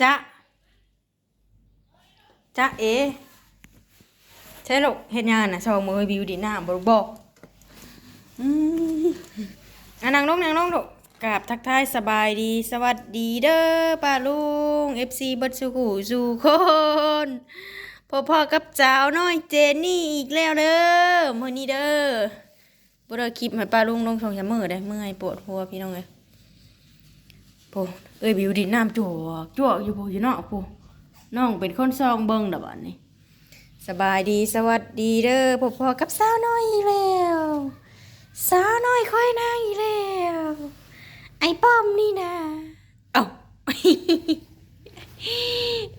จ๊ะจ๊ะเอใช่หรอกเฮ็ดงานน่ะชองมือบิวดีหน้าบ่บอกอืมอะนางลงนางลงลูกกราบทักทายสบายดี สวัสดีเด้อป้าลุง FC เบิดสุขุสู่คนพ่อพ่อกับเจ้าน้อยเจนนี่อีกแล้วเด้อมื้อนี้เด้อบ่ได้คลิปให้ป้าลุงลงช่องชั่วมื้อได้เมื่อยปวดหัวพี่น้องเอ้ย โพเอ้ยบิวดินน้ำจวกจวกอยู่โพอยู่เนอกโพน้องเป็นคนซองเบิ่งดอกบัดนี้ สบายดีสวัสดีเด้อพ่อพ่อกับสาวน้อยอีแล้วสาวน้อยค่อยนางอีแล้วไอ้ป้อมนี่นะเอ้า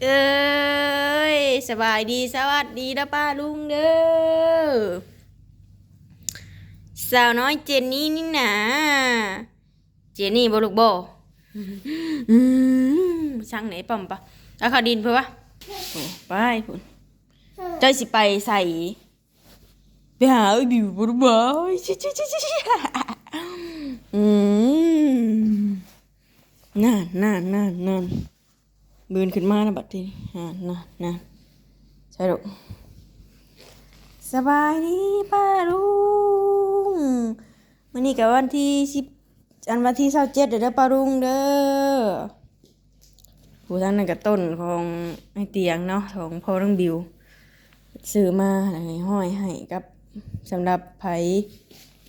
เอ้ยสบายดีสวัสดีนะป้าลุงเด้อสาวน้อยเจนนี่นี่นะเจนนี่บ่ลูกบ่อืม ช่างไหนปั๊มปะเอาขาดินเพื่อวะโอ้ไปพุ่นใจสิไปใส่ไปหาไอ้บิวบุรบายชิชิชิชิชิอืมนั่นนั่นนั่นนั่นบืนขึ้นมานะบัดทีนี้อ่านั่นนั่นใช่หรอสบายดีป้าลุงวันนี้กับวันที่สิบ อันวันที่เศร้าเจ็ดเด้อปารุงเด้อผู้ท่านนั่นกับต้นของไอเตียงเนาะของพ่อต้องบิวซื้อมาให้ห้อยให้กับสำหรับไผ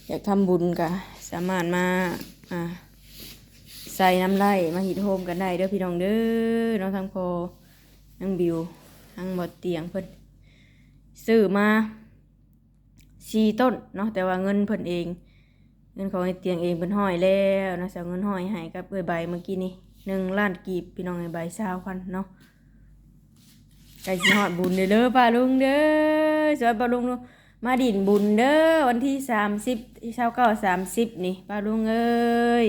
อยากทำบุญกะสามารถมาอ่าใส่น้ำไล่มาหิดโฮมกันได้เด้อพี่น้องเด้อน้องทั้งพ่อทั้งบิวทั้งบดเตียงเพิ่นซื้อมาสี่ต้นเนาะแต่ว่าเงินเพิ่นเอง เงินของไอเตียงเองเป็นห้อยแล้วนะสาวเงินห้อยให้กับเอ้ยใบเมื่อกี้นี่หนึ่งล้านกีบพี่น้องไอใบสาวพันเนาะไก่สิฮอดบุญเด้อเด้อป้าลุงเด้อสวยป้าลุงเด้อมาดินบุญเด้อวันที่สามสิบเช้าเก้าสามสิบนี่ป้าลุงเอ้ย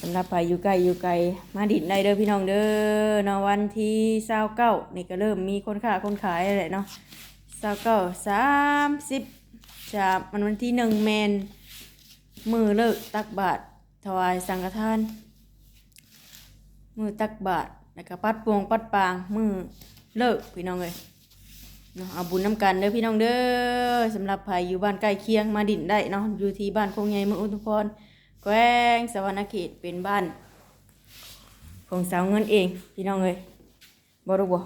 สำหรับใครอยู่ไกลอยู่ไกลมาดินได้เด้อพี่น้องเด้อเนาะวันที่เช้าเก้านี่ก็เริ่มมีคนค้าคนขายแล้วแหละเนาะเช้าเก้าสามสิบจะมันวันที่หนึ่งเมน มือเลิกตักบาตรถวายสังฆทาน มือตักบาตรแล้วก็ปัดปวงปัดปางมือเลิกพี่น้องเลยเนาะเอาบุญน้ำกันเด้อพี่น้องเด้อสำหรับใครอยู่บ้านใกล้เคียงมาดินได้เนาะอยู่ที่บ้านคงใหญ่เมืองอุทุพรแกว้งสวรรณเขตเป็นบ้าน ของสาวเงินเองพี่น้องเลยบรู้บ่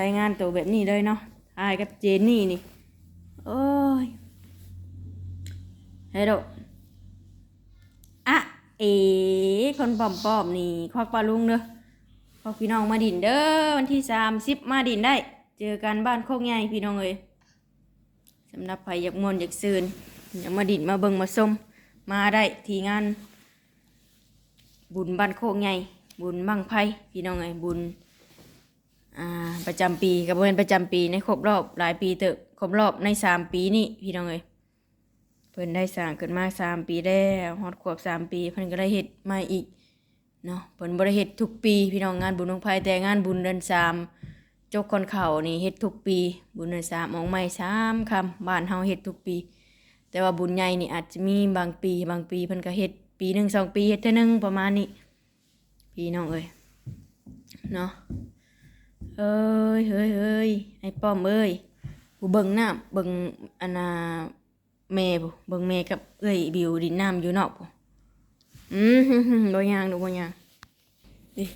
รายงานตัวแบบนี้เลยเนาะอายกับเจนนี่นี่โอ้ยเฮ้ยดอก เอ๋คนปอมๆนี่ควักปลาลุงเด้อพอพี่น้องมาดินเด้อวันที่สามสิบมาดินได้ เจอกันบ้านโคกใหญ่พี่น้องเอ้ยสำหรับใครอยากมวนอยากซืนอยากมาดินมาเบิงมาส้มมาได้ทีงาน บุญบ้านโคกใหญ่บุญบังไพ่พี่น้องเอ้ยบุญอ่าประจำปีกับเป็นประจำปีในครบรอบหลายปีเตอะครบรอบในสามปีนี่พี่น้องเอ้ย เพิ่นได้สร้างขึ้นมาสามปีแล้วฮอดขวบสามปี เพิ่นก็ได้เฮ็ดมาอีกเนาะเพิ่นบ่ได้เฮ็ดทุกปี พี่น้องงานบุญของไผแต่งานบุญเดือนสามจกคนเขานี่เฮ็ดทุกปี บุญเดือนสามออกใหม่สามคำบ้านเฮาเฮ็ดทุกปี แต่ว่าบุญใหญ่นี่อาจจะมีบางปี บางปีเพิ่นก็เฮ็ดปีหนึ่งสองปีเฮ็ดเท่านึงประมาณนี้พี่น้องเอ้ยเนาะเอ้ยเฮ้ยเฮ้ยไอ้ป้อมเอ้ยกูเบิ่งน้ำเบิ่งอันน่ะ แม่บ่เบิ่งแม่กับเอ้ยบิวดินน้ำอยู่นอกบ่อืมบ่ยางดอกบ่ยางนี่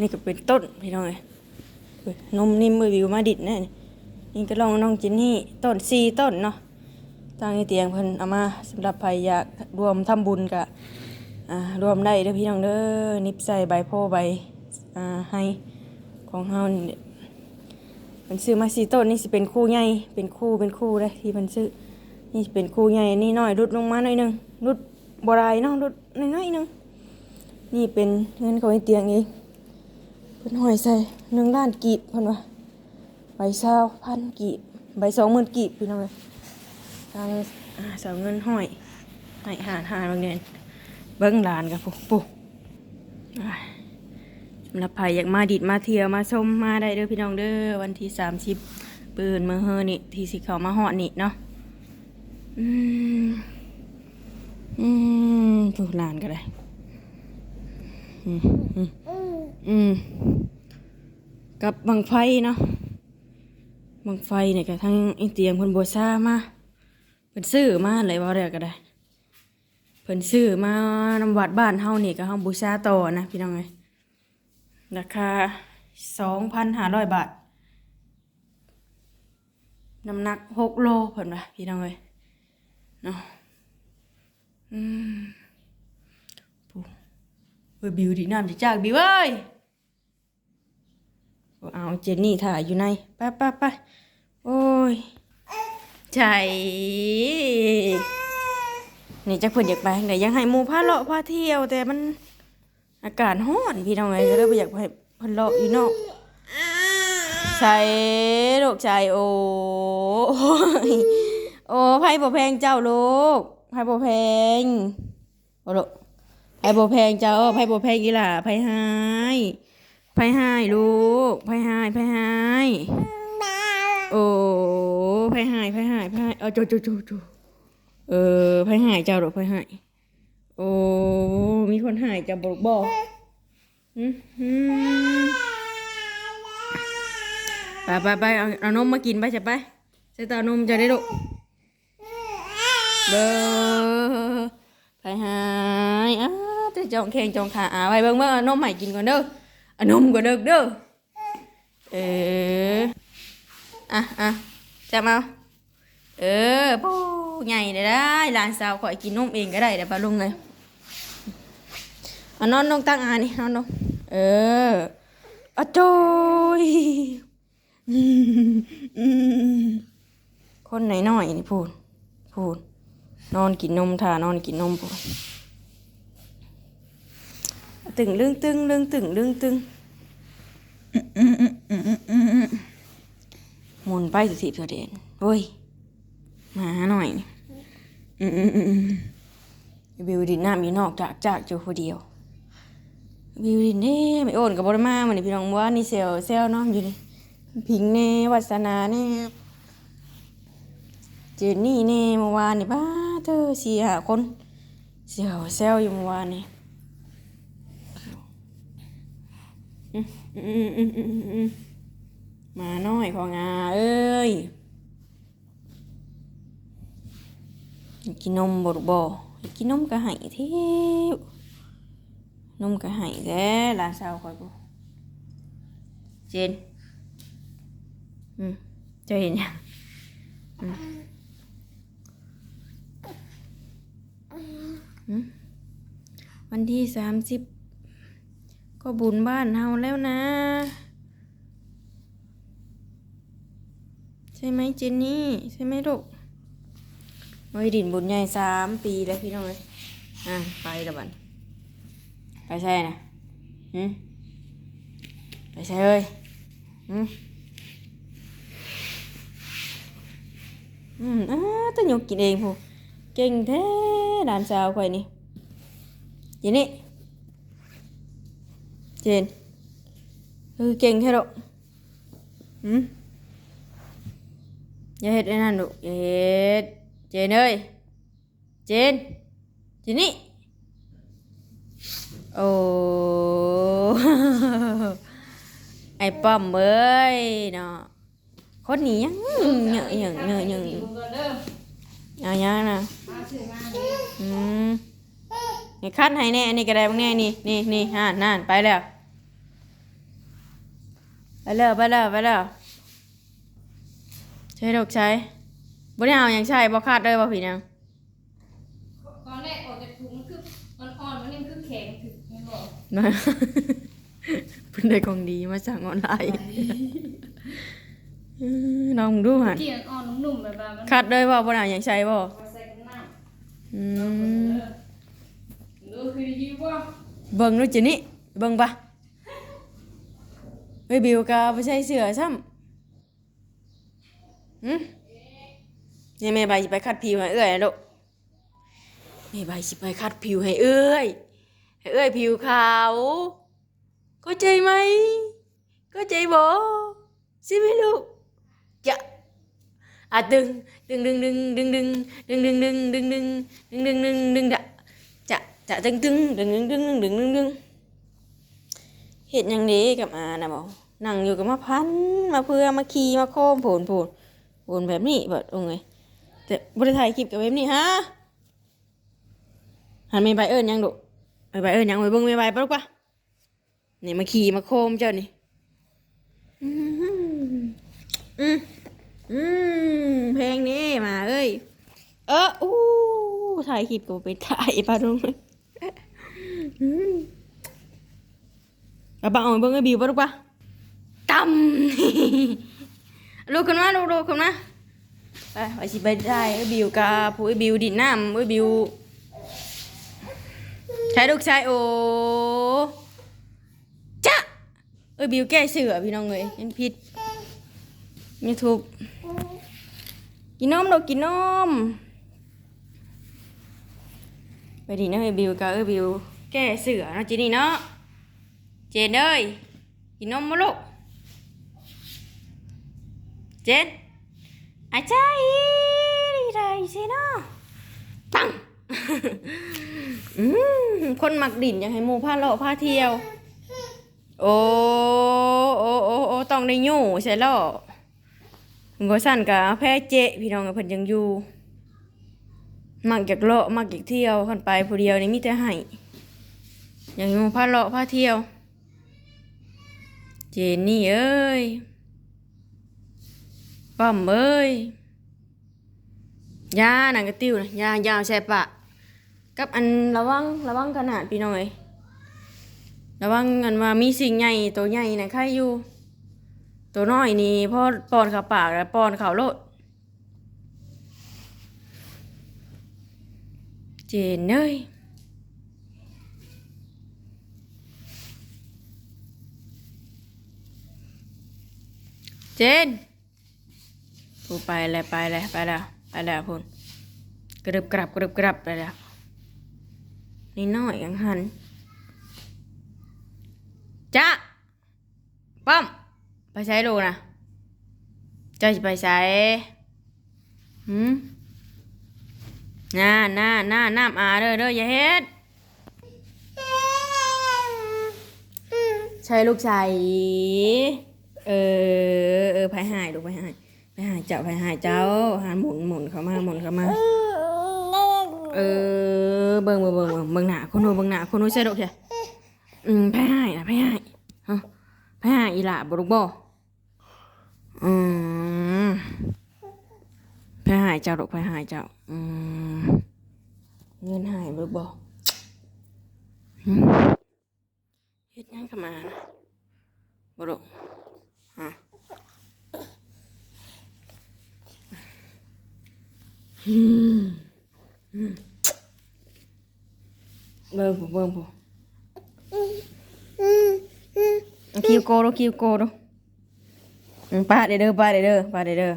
นี่ก็เป็นต้นพี่น้องเอ้ยนมนิ่มเอ้ยบิวมาดิดแน่นี่นี่ก็ลองน้องจินนี่ต้นสี่ต้นเนาะทางไอ้เตียงเพิ่นเอามาสำหรับใครอยากรวมทำบุญกะอ่ารวมได้เด้อพี่น้องเด้อนิบใส่ใบโพใบอ่าให้ของเฮานี่มันซื้อมาสี่ต้นนี่สิเป็นคู่ใหญ่เป็นคู่เป็นคู่เลยที่มันซื้อ นี่เป็นคู่ใหญ่นี่น้อยรุดลงมาหน่อยหนึงรุดบรายเนาะรุดน้อยๆหนึงนี่เป็นเงินของไอ้เตียงเองเพิ่นหอยใส่หนึ่งล้านกีบพิ่นว่าใบเศร้าพันกีบใบสองหมื่นกีบพี่น้องเลยทางสาวเงินหอยให้หารหารบางเดือนเบิ้งลานกับปุ๊ปุ๊อ่าสำหรับใครอยากมาดิดมาเที่ยวมาชมมาได้เด้อพี่น้องเด้อวันที่สามสิบปืนมือเฮอนี่ที่สิเขามาหอนี่เนาะ อืม อืมผู้ลานก็ได้ อืม อืม อืม กับบังไฟเนาะ บังไฟเนี่ยก็ทั้งไอเตียงเพิ่นบัวซ่ามาเพิ่นซื้อมาอะไรว่าอะไรก็ได้เพิ่นซื้อมานำวัดบ้านเฮานี่ก็เฮาบูชาต่อนะพี่น้องเอ้ยราคา2,500บาท น้ำหนัก6โลเพิ่นว่าพี่น้องเอ้ย เนาะอืมปุ๊เอ้ยบิวดีน้ำจะจากบิวเอ้ยเอาเจนนี่ถ่ายอยู่ในไปไปไปโอ้ยใจนี่จะเพิ่นอยากไปไหนยังให้หมูพาเลาะพาเที่ยว แต่มันอากาศร้อนพี่น้องไงก็เลยบ่อยากให้เพิ่นเลาะอยู่นอกใช่ลูกชายโอ้ย โอ้ไผบ่แพงเจ้าลูกไผบ่แพงโอ้ลูกไผบ่แพงเจ้าไผบ่แพงอีหล่ะไผหายไพ่ให้ลูกไพ่ให้ไพ่ให้โอ้ไพ่ให้ไพ่ให้ไพ่ให้เออจูจูจูจูเออไพ่ให้เจ้าหรอไพ่ให้โอ้มีคนห้เจ้าบอกบอกไปไปไปเอาเอานมมากินไปจะไปใส่ตานมจะได้ลูก เบอไพ่ให้อ้าจะจองแข่งจองขาอาไปเบิ่งเบิ่งเอานมใหม่กินก่อนเด้ออันนมก็เด้อเด้อเอออะอะจับเอาเออปูใหญ่ได้ได้หลานสาวขอยกินนมเองก็ได้เดี๋ยวปลาลุงเลยเอานอนลงตั้งอานี่นอนลงเอออะโจยอืมอืมคนไหนหน่อยนี่พูดพูด นอนกินนมท่านอนกินนมพูดตึงเรื่องตึงเรื่องตึงเรื่องตึงหมุนไปสุดทีบสุดเด่นโอ้ยมาหน่อยนี่อืมอืมอืมอืมบิวดินน้ำอยู่นอกจากจากอยู่คนเดียวบิวดินเน่ไม่โอนกับบริมาเหมือนพี่น้องว่านี่เซลเซลเนาะอยู่นี่พิงเน่วัสนาเน่เจนนี่เน่เมื่อวานนี่ป้า เธอสี่หาคนเซลเซลอยู่เมื่อวานนี่มาหน่อยพองาเอ้ย กินนมบดบ่กินนมกระหายเที่ยนมกระหายแท้หลานสาคอยกูเจน อืมจะเห็นยังอืมอืม วันที่สามสิบก็บุญบ้านเฮาแล้วนะ ใช่ไหมเจนนี่ใช่ไหมลูกโอ้ยดินบุญใหญ่สามปีแล้วพี่น้องเลยอะไปละบันไปใช่นะหืไปใช่เอ้ยหือืมอ้าต้องยกกินเองพู เก่งแท้หลานสาวข่อยนี่เจนนี่เจนเออเก่งแค่หรอกหืมอย่าเฮ็ดไอ้นั่นลูกอย่าเฮ็ดเจนเอ้ยเจนเจนนี่โอ้ ไอ้ป้อมเอ้ยเนาะคนนี้ยังเหนื่อยเหนื่อยเหนื่อยเหนื่อยเอายังนะ อืมนี่คัดให้แน่อันนี้ก็ได้บ้างแน่นี่นี่นี่อ่านนั่นไปแล้วไปแล้วไปแล้วไปแล้วใช้ดอกใช้บ่ได้เอาอย่างใช่บ่คาดเลยบ่พี่นางตอนแรกออกจากถุงมันคือมันอ่อนมันนี่มันคือแข็งถึงไม่บอกนะเพิ่นได้ของดีมาสั่งออนไลน์เออลองดูหั่นที่มันอ่อนนุ่มๆแบบว่ามัน คาดเลยว่าบ่ได้เอาอย่างใช่บ่เอืมเบิ่งดูจินี่เบิ่งปะเฮ้บิวกาบ่ใช่เสื้อซ้ำหืมนี่แม่ใบสิไปคัดผิวให้เอ้อยนะลูกแม่ใบสิไปคัดผิวให้เอ้อยให้เอ้อยผิวขาวเข้าใจไหมเข้าใจบ่ใช่ไหมลูก อะดึงดึงดึงดึงดึงดึงดึงดึงดึงดึงดึงดึงดึงดึงดึงดะจะจะดึงดึงดึงดึงดึงดึงดึงดึงดึงเห็ดหยังเด้กับอานะบอกนั่งอยู่กับมาพันมาเพื่อมาขี่มาโค้มโผนโผนโผนแบบนี้แบบโอ้ยแต่บริถ่ายคลิปกับแบบนี้ฮะหันไม่ไปเอิญยังดุไม่ไปเอิญยังไปเบิ่งไม่ไปปะลูกปะนี่มาขี่มาโค้มเจ้านี่อืมอืม อืมเพลงนี้มาเอ้ย เอออู้ถ่ายคลิปก็ไปถ่ายปะลุงอืมเอาปะเอาไปเบิ่งไอ้บิวปะลูกปะตำลูกขึ้นมาลูกลูกขึ้นมาไปไปสิไปได้ไอ้บิวกับผู้ไอ้บิวดินน้ำไอ้บิวใช้ลูกชายโอ้จ้ะไอ้บิวแก้เสือพี่น้องเลยเห็นผิด ยูทูบกินนมลูกกินนมไปดีนะเอ้ยบิวกับเอ้ยบิว แก้เสือเนาะจีนี่เนาะ เจนเอ้ยกินนมมาลูก เจนอาจารย์ดีไรสิเนาะปังคนหมักดินอยากให้มูพาเลาะพาเที่ยว โอ้โอ้โอ้โอ้ต้องได้ยู่ใช่แล้วง อสั่นกับแพ้เจพี่น้องกับเพิ่นยังอยู่มักอยากเลาะมักอยากเที่ยวคันไปผู้เดียวนี่มีแต่ให้อยากอยู่พาเลาะพาเที่ยว เจนนี่เอ้ยป้อมเอ้ยยาหนังกระติ้วนะยายาวแสบปะกับอันระวังระวังขนาดพี่น้อยระวังอันว่ามีสิ่งใหญ่ตัวใหญ่นะใครอยู่ ตัวน้อยนี่พ่อป้อนเข่าปากแล้วป้อนเข่าวโลดเจนเอ้ยเจนพูไปแล้วไปแล้วไปแล้วไปแล้วพูนกระดึบกรับกระดึบกรับไปแล้วนี่น้อยยังหันจ้าป้อม ไปใช้ดูนะจะไปใช้หืมน่าน่าน่าน้ำอาเด้อเด้ออย่าเฮ็ดใช่ลูกชายเออเออไปหายลูกไปหายไปหายเจ้าไปหายเจ้าหาหมุนหมุนเข้ามาหมุนเข้ามาเออเบิ่งเบิ่งเบิ่งเบิ่งหน้าคนนู้นเบิ่งหน้าคนนู้นใช่ลูกใช่อืมไปหายนะไปหาย ไปหายอีหล่าบ่ลูกบ่อืมไปหายเจ้าดอกไปหายเจ้าอืมเงินหายบ่บอกหืมเฮ็ดหยังกันมานะบ่ดอกฮะอืมอืมเบิ่งผู้เบิ่งผู้ เอาคิวโกดูคิวโกดูอืมป้าเด้อเด้อป้าเด้อเด้อป้าเด้อเด้อ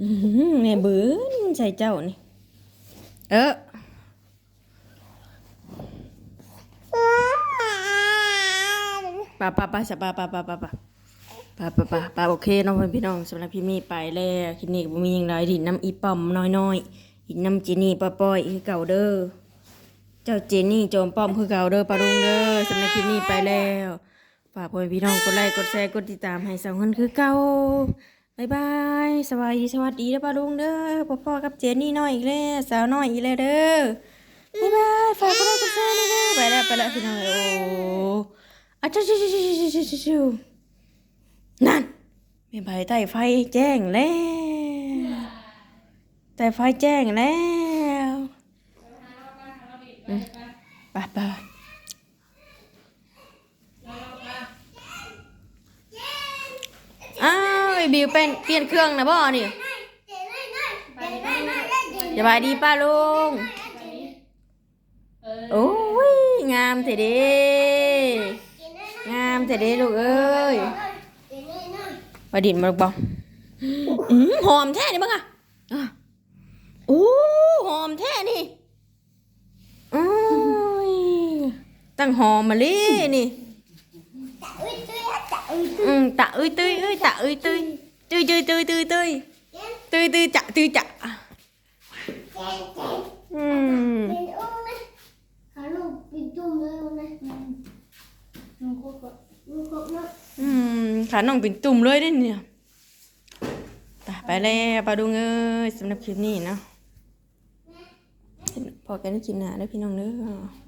อื้อหือแม่เบื่อใส่เจ้านี่ เออปะปะปะสะปะปะปะปะปะปะปะปะปะโอเคน้องพี่น้องสำหรับพี่มีไปแล้วคลินิกบ่มีหยังไรดินน้ำอีปอมน้อยๆดินน้ำเจนี่ป้าป้อยคือเก่าเด้อเจ้าเจนี่โจมป้อมคือเก่าเด้อปาลุงเด้อสำหรับคลิปนี้ไปแล้ว ฝากเพื่อนพี่น้องกดไลค์กดแชร์กดติดตามให้สองคนคือเก่าบายบายสวัสดีสวัสดีนะป้าลุงเด้อพ่อพ่อกับเจนนี่น้อยอีกแล้วสาวน้อยอีกแล้วเด้อบายบายฝากกดไลค์กดแชร์ด้วยเด้อไปแล้วไปแล้วพี่น้องโอ้อาชิชิชิชิชิชิชินั่นมีไฟใต้ไฟแจ้งแล้วแต่ไฟแจ้งแล้วไปไป อ้าวไอ้บิวเป็นเปลี่ยนเครื่องนะบ่นี่สบายดีป้าลุงเออโอ้ยงามเถอะเด้งามเถอะเด้ลูกเอ้ยมาดินมาลูกบอมอืมหอมแท้นี่บ้างอะอะโอ้หอมแท้นี่โอ้ยตั้งหอมมาเลยนี่ อืมตะเอ้ยตุ้ยเอ้ยตะเอ้ยตุ้ยตุ้ยตุ้ยตุ้ยตุ้ยตุ้ยตุ้ยตุ้ยจะตุ้ยจะอืมเป็นอุ้มนะหาลูกปิดจุ่มเลยนะน้องเนาะอืมขาน้องเป็นตุ่มเลยเด้เนี่ยไปไปแล้วปาดุงเอ้ยสำหรับคลิปนี้เนาะพอกันได้กินหนาได้พี่น้องเด้อ